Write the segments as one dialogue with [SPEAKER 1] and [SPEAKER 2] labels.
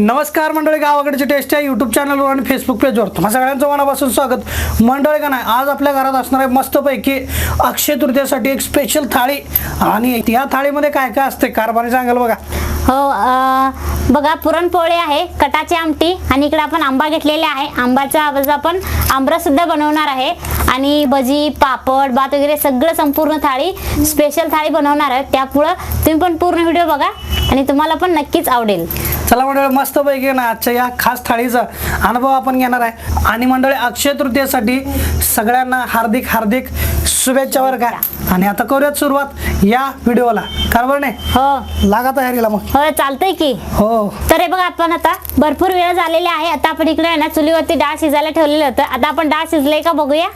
[SPEAKER 1] नमस्कार मंडळी गावाकडचे टेस्ट आहे यूट्यूब चॅनलवर आणि फेसबुक पेजवर तुम्हा सगळ्यांचं मनापासून स्वागत. मंडळी का नाही आज आपल्या घरात असणार आहे मस्तपैकी अक्षय तृतीयासाठी एक स्पेशल थाळी. आणि या थाळीमध्ये काय काय असते कारभारी सांगाल बघा.
[SPEAKER 2] हो अं, बघा पुरणपोळी आहे कटाची आमटी आणि इकडे आपण आंबा घेतलेला आहे. आंबाच्या आवाज आपण आंबरस सुद्धा बनवणार आहे. आणि भजी पापड भात वगैरे सगळं संपूर्ण थाळी स्पेशल थाळी बनवणार आहे. त्यापुढं तुम्ही पण पूर्ण व्हिडिओ बघा. आणि तुम्हाला पण नक्कीच आवडेल.
[SPEAKER 1] चला मंडळी मस्तपैकी ना आजच्या या खास थाळीचा अनुभव आपण घेणार आहे. आणि मंडळी अक्षय तृतीयासाठी सगळ्यांना हार्दिक हार्दिक शुभेच्छा बरं का? आणि आता करूयात सुरुवात या व्हिडिओला. कारभार नाही?
[SPEAKER 2] हो.
[SPEAKER 1] लागा तयारीला मग.
[SPEAKER 2] हो चालतंय की.
[SPEAKER 1] हो.
[SPEAKER 2] तर हे बघा आपण आता भरपूर वेळ झालेला आहे. आता आपण इकडे आहे ना चुलीवरती डाळ शिजायला ठेवलेलं होतं. आता आपण डाळ शिजले का बघूया?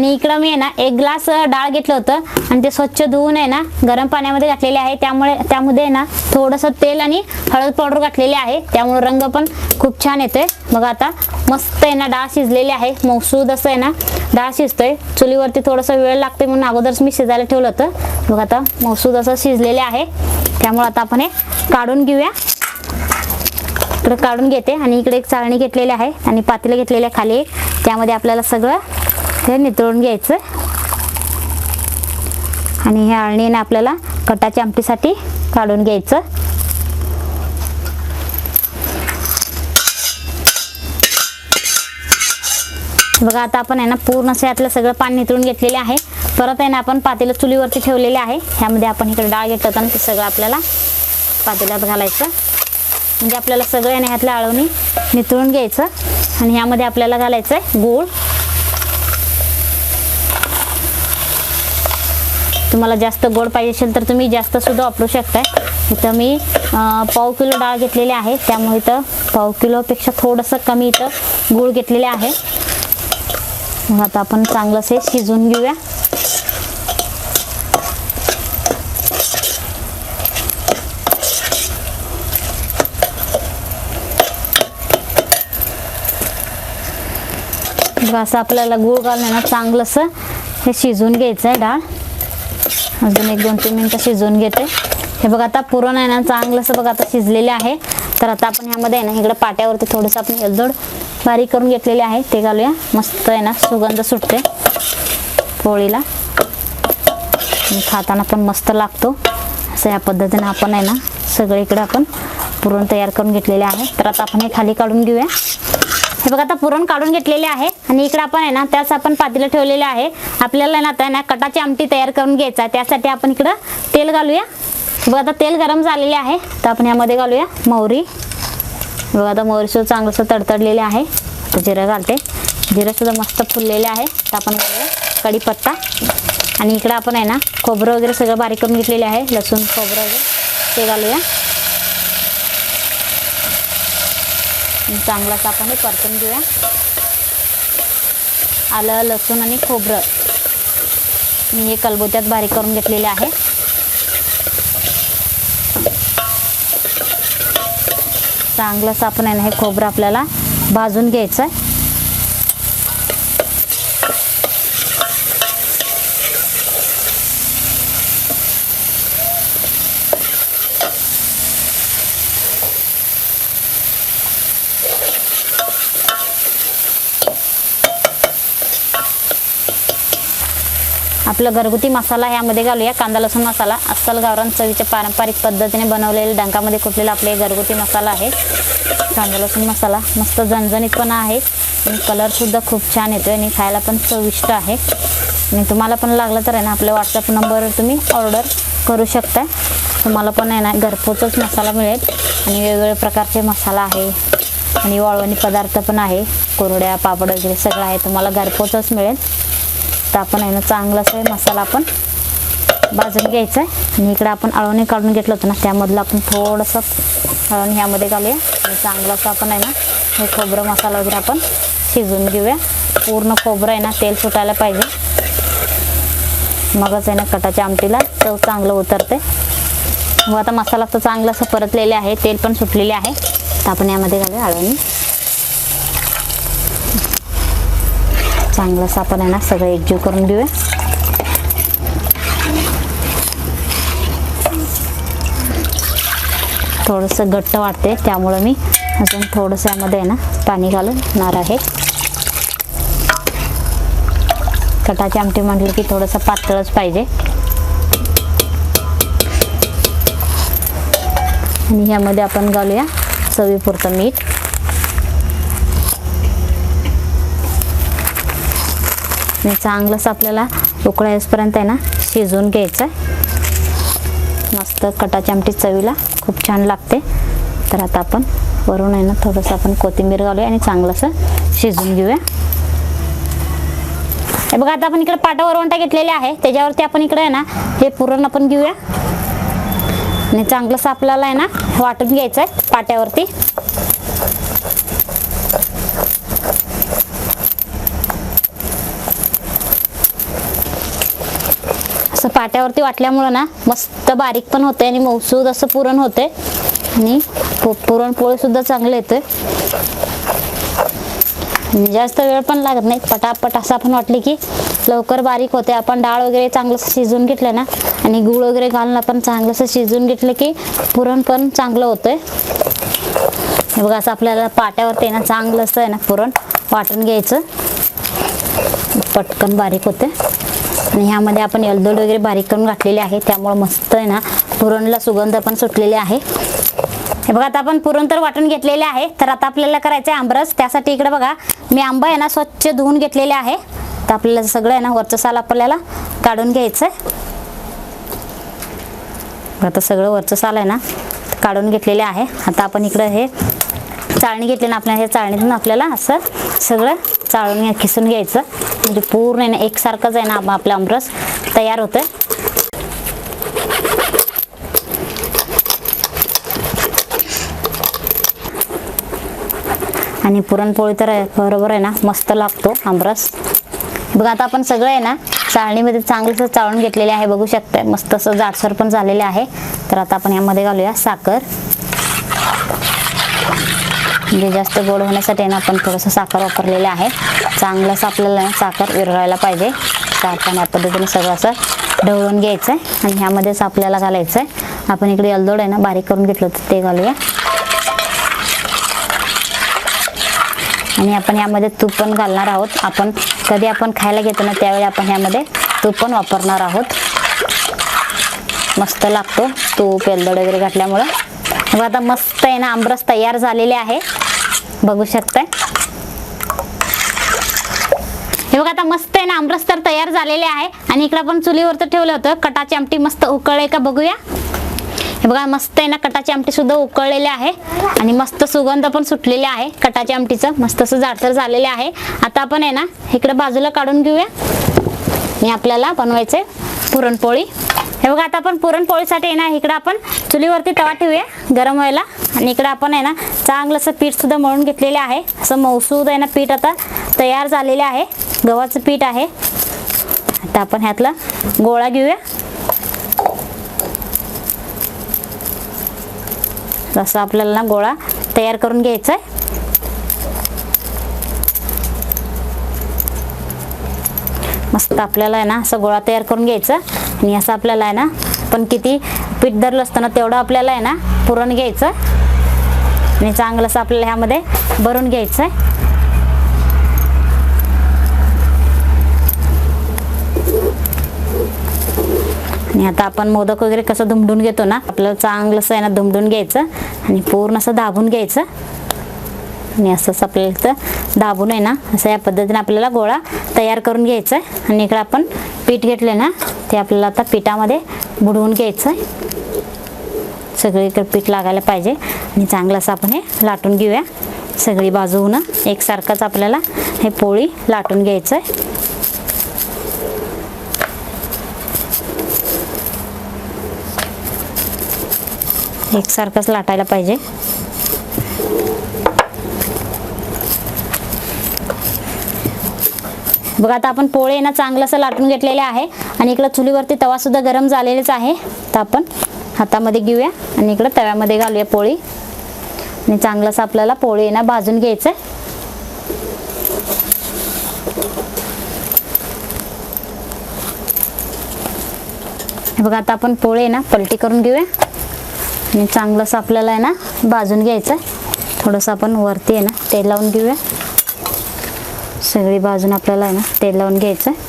[SPEAKER 2] आणि इकडं मी आहे ना एक ग्लास डाळ घेतलं होतं. आणि ते स्वच्छ धुवून आहे ना गरम पाण्यामध्ये घातलेले आहे. त्यामुळे त्यामध्ये आहे ना थोडंसं तेल आणि हळद पावडर घातलेले आहे. त्यामुळे रंग पण खूप छान येतोय. बघा आता मस्त आहे ना डाळ शिजलेली आहे. मौसूद असं आहे ना डाळ शिजतोय. चुलीवरती थोडंसं वेळ लागते म्हणून अगोदरच मी शिजायला ठेवलं होतं. बघा आता मौसूद असं शिजलेले आहे. त्यामुळे आता आपण हे काढून घेऊया. इकडे काढून घेते आणि इकडे एक चाळणी घेतलेली आहे. आणि पातेलं घेतलेलं आहे खाली. त्यामध्ये आपल्याला सगळं हे नितळून घ्यायचं. आणि ह्या अळणीनं आपल्याला कटाच्या आमटीसाठी काढून घ्यायचं. बघा आता आपण आहे ना पूर्ण असं यातलं सगळं पाणी नितळून घेतलेले आहे. परत आहे ना आपण पातेलं चुलीवरती ठेवलेले आहे. ह्यामध्ये आपण इकडे डाळ घेतलं होतं आणि ते सगळं आपल्याला पातेल्यात घालायचं. म्हणजे आपल्याला सगळं आहे ना ह्यातल्या आळवणी नितळून घ्यायचं. आणि ह्यामध्ये आपल्याला घालायचं आहे गूळ. तुम्हाला जास्त गोड पाहिजे असेल तर तुम्ही जास्त सुद्धा वापरू शकताय. इथं मी पाव किलो डाळ घेतलेली आहे. त्यामुळे इथं पाव किलोपेक्षा थोडंसं कमी इथं गूळ घेतलेले आहे. मग आता आपण चांगलंसे शिजवून घेऊया. असं आपल्याला गूळ घालून ना चांगलंसं हे शिजवून घ्यायचं आहे डाळ. अजून एक दोन तीन मिनटं शिजवून घेते. हे बघा आता पुरण आहे ना चांगलंसं बघा आता शिजलेले आहे. तर आता आपण ह्यामध्ये आहे ना इकडं पाट्यावरती थोडंसं आपण एलदोड बारीक करून घेतलेले आहे. ते घालूया. मस्त आहे ना सुगंध सुटते पोळीला. खाताना पण मस्त लागतो. असं या पद्धतीनं आपण आहे ना सगळीकडे आपण पुरण तयार करून घेतलेले आहे. तर आता आपण हे खाली काढून घेऊया. हे बघा आता पुरण काढून घेतलेले आहे. आणि इकडं आपण आहे ना त्यास आपण पातेलं ठेवलेले आहे. आपल्याला ना आता ना कटाची आमटी तयार करून घ्यायचा आहे. त्यासाठी आपण इकडं तेल घालूया. बघा आता तेल गरम झालेले आहे. तर आपण यामध्ये घालूया मोहरी बघा आता मोहरी सुद्धा चांगलंसं तडतडलेले आहे. जिरं घालते. जिरं सुद्धा मस्त फुललेले आहे. तर आपण घालूया कढीपत्ता. आणि इकडं आपण आहे ना खोबरं वगैरे सगळं बारीक करून घेतलेले आहे. लसूण खोबरं वगैरे ते घालूया. चांगलाच आपण हे परतून घेऊया. आलं लसूण आणि खोबरं. मी हे कलबोत्यात बारीक करून घेतलेले आहे. चांगलंच आपण आहे ना हे खोबरं आपल्याला भाजून घ्यायचं आहे आपलं घरगुती मसाला ह्यामध्ये घालूया. कांदा लसूण मसाला. अस्सल गावरान चवीच्या पारंपरिक पद्धतीने बनवलेले डंकामध्ये कुठलेला आपले घरगुती मसाला आहे. कांदा लसूण मसाला मस्त झणझणीतपणा आहे. आणि कलरसुद्धा खूप छान येतो आणि खायला पण चविष्ट आहे. आणि तुम्हाला पण लागलं तर आहे ना आपल्या व्हॉट्सअप नंबरवर तुम्ही ऑर्डर करू शकता तुम्हाला पण आहे ना घरपोचच मसाला मिळेल. आणि वेगवेगळ्या प्रकारचे मसाला आहे. आणि वाळवणी पदार्थ पण आहे. कोरड्या पापड वगैरे सगळं आहे. तुम्हाला घरपोचच मिळेल. तर आपण आहे ना चांगलं आहे मसाला आपण भाजून घ्यायचा आहे. आणि इकडे आपण अळवणी काढून घेतलं होतं ना त्यामधलं आपण थोडंसं अळवणी ह्यामध्ये घालूया. आणि चांगलं असं आपण आहे ना हे खोबरं मसाला वगैरे आपण शिजवून घेऊया. पूर्ण खोबरं आहे ना तेल सुटायला पाहिजे. मगच आहे ना कटाच्या आमटीला चव चांगलं उतरते. व आता मसाला तर चांगला असं परतलेले आहे तेल पण सुटलेले आहे. तर आपण यामध्ये घालूया अळवणी. चांगलं असं आपण आहे ना सगळं एकजीव करून घेऊया. थोडंसं घट्ट वाटते त्यामुळं मी अजून थोडंसं यामध्ये आहे ना पाणी घालणार आहे. कटाची आमटी म्हटलं की थोडंसं पातळच पाहिजे. आणि ह्यामध्ये आपण घालूया चवीपुरतं मीठ. आणि चांगलंच आपल्याला उकळा येईपर्यंत आहे ना शिजवून घ्यायचं आहे. मस्त कटाची आमटी चवीला खूप छान लागते. तर आता आपण वरून आहे ना थोडंसं आपण कोथिंबीर घालूया आणि चांगलंसं शिजवून घेऊया. हे बघा आता आपण इकडे पाटा वरवंटा घेतलेले आहे. त्याच्यावरती आपण इकडे आहे ना हे पुरण आपण घेऊया. आणि चांगलंसं आपल्याला आहे ना वाटून घ्यायचं आहे पाट्यावरती. असं पाट्यावरती वाटल्यामुळं ना मस्त बारीक पण होते आणि मौसूद असं पुरण होते आणि पुरणपोळीसुद्धा चांगले येते. जास्त वेळ पण लागत नाही. पटापट असं आपण वाटले की लवकर बारीक होते. आपण डाळ वगैरे चांगलंसं शिजवून घेतलं ना आणि गूळ वगैरे घालून आपण चांगलंसं शिजवून घेतलं की पुरण पण चांगलं होतंय. हे बघा असं आपल्याला पाट्यावरती आहे ना चांगलंसं आहे ना पुरण वाटून घ्यायचं. पटकन बारीक होते. आणि ह्यामध्ये आपण एलदोड वगैरे बारीक करून घातलेले आहे त्यामुळं मस्त आहे ना पुरणला सुगंध पण सुटलेले आहे. हे बघा आता आपण पुरण तर वाटून घेतलेले आहे. तर आता आपल्याला करायचं आहे आंबरस त्यासाठी इकडे बघा मी आंबा आहे ना स्वच्छ धुवून घेतलेले आहे. तर आपल्याला सगळं आहे ना वरचं साल आपल्याला काढून घ्यायचं आहे आता सगळं वरचं साल आहे ना काढून घेतलेले आहे. आता आपण इकडं हे चाळणी घेतली ना आपल्या ह्या चाळणीतून आपल्याला असं सगळं चाळून घ्या- खिसून घ्यायचं. म्हणजे पूर्ण आहे ना एकसारखंच आहे ना आपला आमरस तयार होतं आणि पुरणपोळी तर बरोबर आहे ना मस्त लागतो आमरस. बघा आता आपण सगळं आहे ना चाळणीमध्ये चांगलंसं चाळून घेतलेले आहे बघू शकताय. मस्त असं जाडसर पण झालेले आहे. तर आता आपण यामध्ये घालूया साखर. म्हणजे जास्त गोड होण्यासाठी ना आपण थोडंसं साखर वापरलेलं आहे. चांगलंच आपल्याला साखर विरळायला पाहिजे. तर आपण या पद्धतीने सगळं असं ढवळून घ्यायचं आहे आणि ह्यामध्येच आपल्याला घालायचं आहे आपण इकडे अलदोड आहे ना बारीक करून घेतलं होतं ते घालूया. आणि आपण यामध्ये तूप पण घालणार आहोत. आपण कधी आपण खायला घेतो ना त्यावेळी आपण ह्यामध्ये तूप पण वापरणार आहोत. मस्त लागतो तूप एलदड वगैरे घातल्यामुळं. आता मस्त आहे ना आमरस तयार झालेले आहे. बघू शकताय. हे बघा आता मस्त आहे ना आमरस तर तयार झालेले आहे. आणि इकडं पण चुलीवर तर ठेवलं होतं. कटाची आमटी मस्त उकळले का बघूया. हे बघा मस्त आहे ना कटाची आमटी सुद्धा उकळलेली आहे. आणि मस्त सुगंध पण सुटलेले आहे कटाच्या आमटीचं. मस्त असं जाडसर झालेले आहे. आता आपण आहे ना इकडे बाजूला काढून घेऊया. आणि आपल्याला बनवायचे पुरणपोळी. हे बघा आता आपण पुरणपोळीसाठी आहे ना इकडं आपण चुलीवरती तवा ठेवूया गरम व्हायला. आणि इकडं आपण आहे ना चांगलं असं पीठ सुद्धा मळून घेतलेले आहे. असं मौसूद आहे ना पीठ आता तयार झालेले आहे. गव्हाचं पीठ आहे. आता आपण ह्यातला गोळा घेऊया. तसं आपल्याला ना गोळा तयार करून घ्यायचा आहे मस्त आपल्याला आहे ना असं गोळा तयार करून घ्यायचा. आणि असं आपल्याला आहे ना पण किती पीठ धरलं असतं ना तेवढं आपल्याला आहे ना पुरण घ्यायचं. आणि चांगलंसं आपल्याला ह्यामध्ये भरून घ्यायचं. आहे आणि आता आपण मोदक वगैरे कसं दुमडून घेतो ना आपल्याला चांगलंसं आहे ना धुमडून घ्यायचं. आणि पूर्ण असं दाबून घ्यायचं. आणि असंच आपल्याला तर दाबून आहे ना असं या पद्धतीने आपल्याला गोळा तयार करून घ्यायचा आहे. आणि इकडं आपण पीठ घेतले ना ते आपल्याला आता पिठामध्ये बुडवून घ्यायचं आहे. सगळीकडे पीठ लागायला पाहिजे. आणि चांगलं असं आपण हे लाटून घेऊया. सगळी बाजूहून एकसारखंच आपल्याला हे पोळी लाटून घ्यायचं आहे. एकसारखंच लाटायला पाहिजे. बघा आता आपण पोळे ना चांगलं असं लाटून घेतलेले आहे. आणि इकडं चुलीवरती तवा सुद्धा गरम झालेलेच आहे. तर आपण हातामध्ये घेऊया आणि इकडं तव्यामध्ये घालूया पोळी. आणि चांगलंच आपल्याला पोळी ना भाजून घ्यायचं बघा आता आपण पोळे ना पलटी करून घेऊया. आणि चांगलंसं आपल्याला आहे ना भाजून घ्यायचं आहे थोडंसं आपण वरती आहे ना तेल लावून घेऊया. सगळी बाजून आपल्याला आहे ना तेल लावून घ्यायचं आहे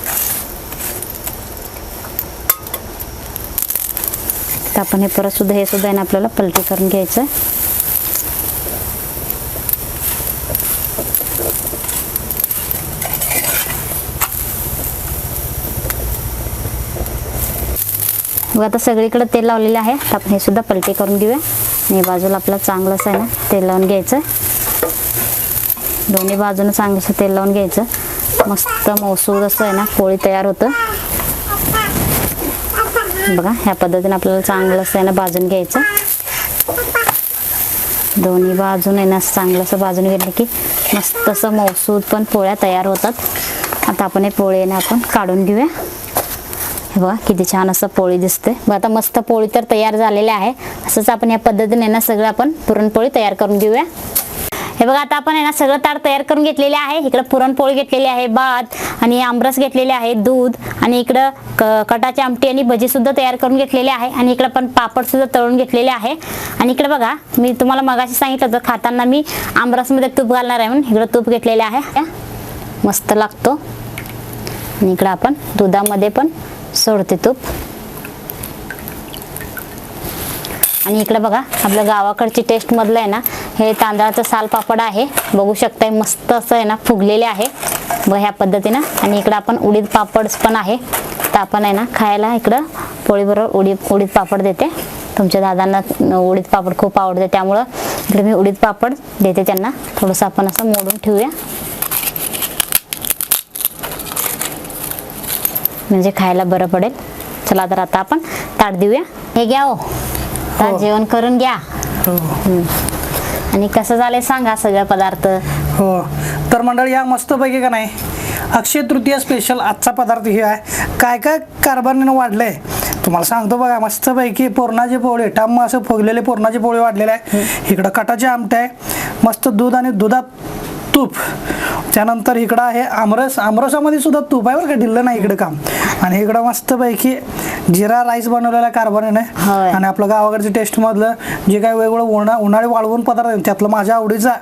[SPEAKER 2] तर आपण हे परत सुद्धा हे सुद्धा आहे ना आपल्याला पलटी करून घ्यायचं आहे आता सगळीकडे तेल लावलेलं आहे. तर आपण हे सुद्धा पलटी करून घेऊया. आणि बाजूला आपलं चांगलंच आहे ना तेल लावून घ्यायचं दोन्ही बाजूनं चांगलं तेल लावून घ्यायचं. मस्त मौसूद असं आहे ना पोळी तयार होतं. बघा ह्या पद्धतीने आपल्याला चांगलंसं आहे ना भाजून घ्यायचं. दोन्ही बाजून आहे ना चांगलं असं भाजून घेतलं की मस्त असं मौसूद पण पोळ्या तयार होतात. आता आपण हे पोळी आहे ना आपण काढून घेऊया. हे बघा किती छान असं पोळी दिसते. बघा आता मस्त पोळी तर तयार झालेली आहे. असंच आपण या पद्धतीने ना सगळं आपण पुरणपोळी तयार करून घेऊया. हे बघा आता आपण आहे ना सगळं ताट तयार करून घेतलेले आहे. इकडं पुरणपोळी घेतलेली आहे भात आणि आमरस घेतलेले आहे दूध आणि इकडं क कटाची आमटी आणि भजी सुद्धा तयार करून घेतलेले आहे. आणि इकडं पण पापड सुद्धा तळून घेतलेले आहे. आणि इकडे बघा मी तुम्हाला मगाशी सांगितलं होतं खाताना मी आमरसमध्ये तूप घालणार आहे म्हणून इकडं तूप घेतलेले आहे. मस्त लागतो. आणि इकडं आपण दुधामध्ये पण सोडते तूप. आणि इकडे बघा आपल्या गावाकडची टेस्टमधलं आहे ना हे तांदळाचं साल पापड आहे. बघू शकताय मस्त असं आहे ना फुगलेले आहे. व ह्या पद्धतीनं. आणि इकडं आपण उडीद पापड पण आहे. तर आपण आहे ना खायला इकडं पोळीबरोबर उडीद उडीद पापड देते. तुमच्या दादांना उडीद पापड खूप आवडते. त्यामुळं इकडे मी उडीद पापड देते त्यांना. थोडंसं आपण असं मोडून ठेवूया. म्हणजे खायला बरं पडेल. चला तर आता आपण ताट देऊया. हे घ्या हो. ताट जेवण करून घ्या.
[SPEAKER 1] हो.
[SPEAKER 2] आणि कसं झालंय सांगा सगळे पदार्थ.
[SPEAKER 1] हो. तर मंडळी या मस्तपैकी का नाही? अक्षय तृतीया स्पेशल आजचा पदार्थ हे आहे. काय काय कारभारीनं वाढलंय? तुम्हाला सांगतो बघा मस्तपैकी पुरणाची पोळी. टाम असं फुगलेले पुरणाची पोळी वाढलेले आहे. इकडं कटाची आमटे आहे. मस्त दूध आणि दुधात तूप. त्यानंतर इकडं आहे आमरस. आमरसामध्ये सुद्धा तूप आहे बरं का ढिल्लं नाही इकडं काम. आणि इकडं मस्तपैकी जिरा राईस बनवलेला कारभारीने
[SPEAKER 2] होय.
[SPEAKER 1] आणि आपलं गावाकडच्या टेस्टमधलं जे काही वेगवेगळं उन्हा उन्हाळी वाळवून पदार्थ आहे त्यातलं माझ्या आवडीचा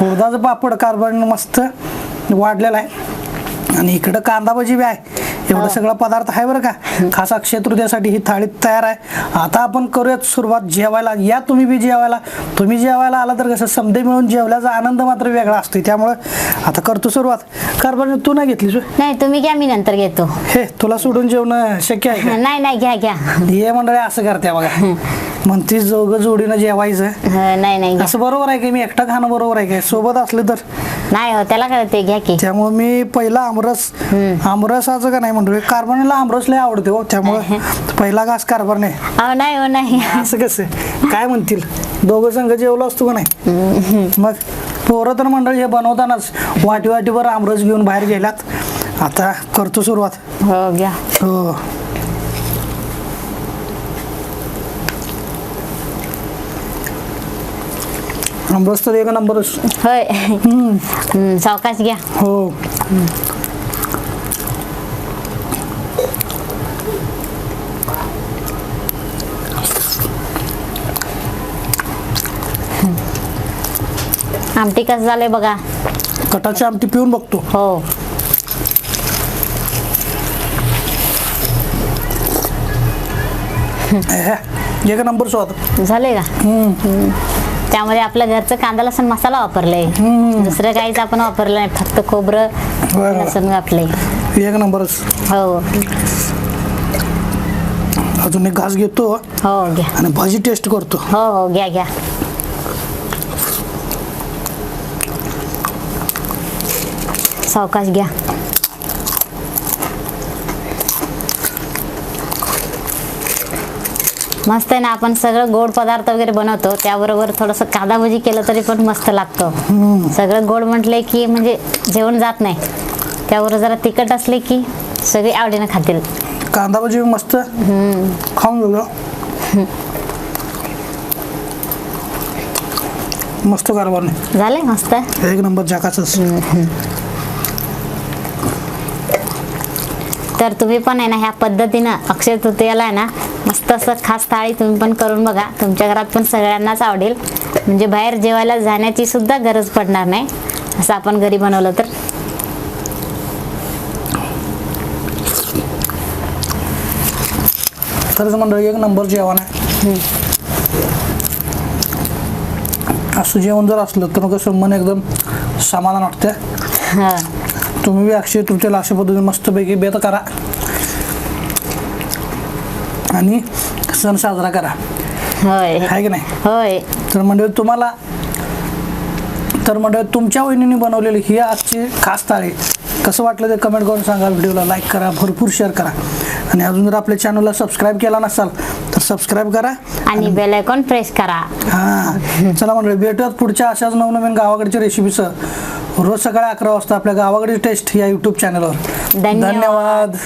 [SPEAKER 1] उडदाचं पापड कारभारीनं मस्त वाढलेला आहे. आणि इकडं कांदा भजी बी आहे. एवढं सगळं पदार्थ आहे बरं का. खास अक्षय तृतीयासाठी ही थाळी तयार आहे. आता आपण करूयात सुरुवात जेवायला. या तुम्ही बी जेवायला. तुम्ही जेवायला आला तर कसं समधे मिळून जेवल्याचा आनंद मात्र वेगळा असतो. त्यामुळं आता करतो सुरुवात. कारभारी तू नाही घेतलीस होय?
[SPEAKER 2] नाही तुम्ही घ्या मी नंतर घेतो.
[SPEAKER 1] हे तुला सोडून जेवणं शक्य आहे का?
[SPEAKER 2] नाही नाही घ्या घ्या.
[SPEAKER 1] हे मंडळी असं करते बघा. म्हणतीस जोग जोडीनं जेवायचं.
[SPEAKER 2] हं, नाही नाही घ्या.
[SPEAKER 1] असं बरोबर आहे की मी एकटं खाणं बरोबर आहे काय? सोबत असले तर.
[SPEAKER 2] नाही हो त्याला काय ते घ्या की.
[SPEAKER 1] त्यामुळे मी पहिला आमरस आमरसाचं का नाही म्हणतो कार्बनला आमरस लय आवडते हो त्यामुळे पहिला घास कार्बन आहे.
[SPEAKER 2] अहो नाही हो नाही.
[SPEAKER 1] असं कसं काय म्हणतील? दोघं संघ जेवलो असतो का नाही? मग पोरं तर मंडळी हे बनवतानाच वाटी वाटीवर आमरस घेऊन बाहेर गेल्यात. आता करतो सुरुवात.
[SPEAKER 2] हो घ्या.
[SPEAKER 1] हो. आमरस तर एक नंबरच
[SPEAKER 2] होय. हं, सावकाश घ्या.
[SPEAKER 1] हो.
[SPEAKER 2] आमटी कसं झालंय बघा.
[SPEAKER 1] कटाची आमटी पिऊन बघतो.
[SPEAKER 2] हो.
[SPEAKER 1] एहे, एक नंबर स्वाद.
[SPEAKER 2] झालंय का? हं. त्यामध्ये आपल्या घरचं कांदा लसूण मसाला वापरलाय. दुसरं काहीच आपण वापरलं नाही फक्त खोबरं
[SPEAKER 1] बरं.
[SPEAKER 2] लसूण घातलंय.
[SPEAKER 1] एक नंबरच.
[SPEAKER 2] हो.
[SPEAKER 1] अजून एक घास घेतो.
[SPEAKER 2] हो घ्या.
[SPEAKER 1] आणि भाजी टेस्ट करतो.
[SPEAKER 2] हो हो घ्या घ्या. सावकाश घ्या. मस्त आहे ना आपण सगळं गोड पदार्थ वगैरे बनवतो. त्याबरोबर थोडंसं कांदा भजी केलं तरी पण मस्त लागतं. सगळं गोड म्हटले की म्हणजे जेवण जात नाही. त्याबरोबर जरा तिखट असले की सगळे आवडीनं खातील.
[SPEAKER 1] कांदा भाजी मस्त. खाऊन गेलो मस्त कारभार नाही
[SPEAKER 2] झाले मस्त.
[SPEAKER 1] एक नंबर जाकाच
[SPEAKER 2] तर तुम्ही पण आहे ना ह्या पद्धतीनं अक्षय तृतीयाला आहे ना मस्त असं खास थाळी तुम्ही पण करून बघा. तुमच्या घरात पण सगळ्यांनाच आवडेल. म्हणजे बाहेर जेवायला जाण्याची सुद्धा गरज पडणार नाही. असं आपण घरी बनवलं तर.
[SPEAKER 1] खरंच मंडळी एक नंबर जेवण आहे. असं जेवण जर असलं तर मग कसं मन एकदम समाधान वाटतं
[SPEAKER 2] हा.
[SPEAKER 1] तुम्ही बी अक्षय तृतीयेला अशा पद्धतीने मस्तपैकी बेत करा. आणि सण साजरा करा.
[SPEAKER 2] होय.
[SPEAKER 1] आहे की नाही?
[SPEAKER 2] होय.
[SPEAKER 1] तर मंडळी तुम्हाला तर मंडळी तुमच्या वहिनीने बनवलेली ही आजची खास थाळी कसं वाटलं ते कमेंट करून सांगा. व्हिडिओला लाईक करा भरपूर शेअर करा. आणि अजून जर आपल्या चॅनलला सबस्क्राईब केला नसाल तर सबस्क्राईब करा.
[SPEAKER 2] आणि बेल आयकॉन प्रेस करा.
[SPEAKER 1] हां. चला मंडळी भेटूयात पुढच्या अशाच नवनवीन गावाकडच्या रेसिपीसह रोज सकाळी अकरा वाजता आपल्या गावाकडची टेस्ट या यूट्यूब चॅनलवर. धन्यवाद.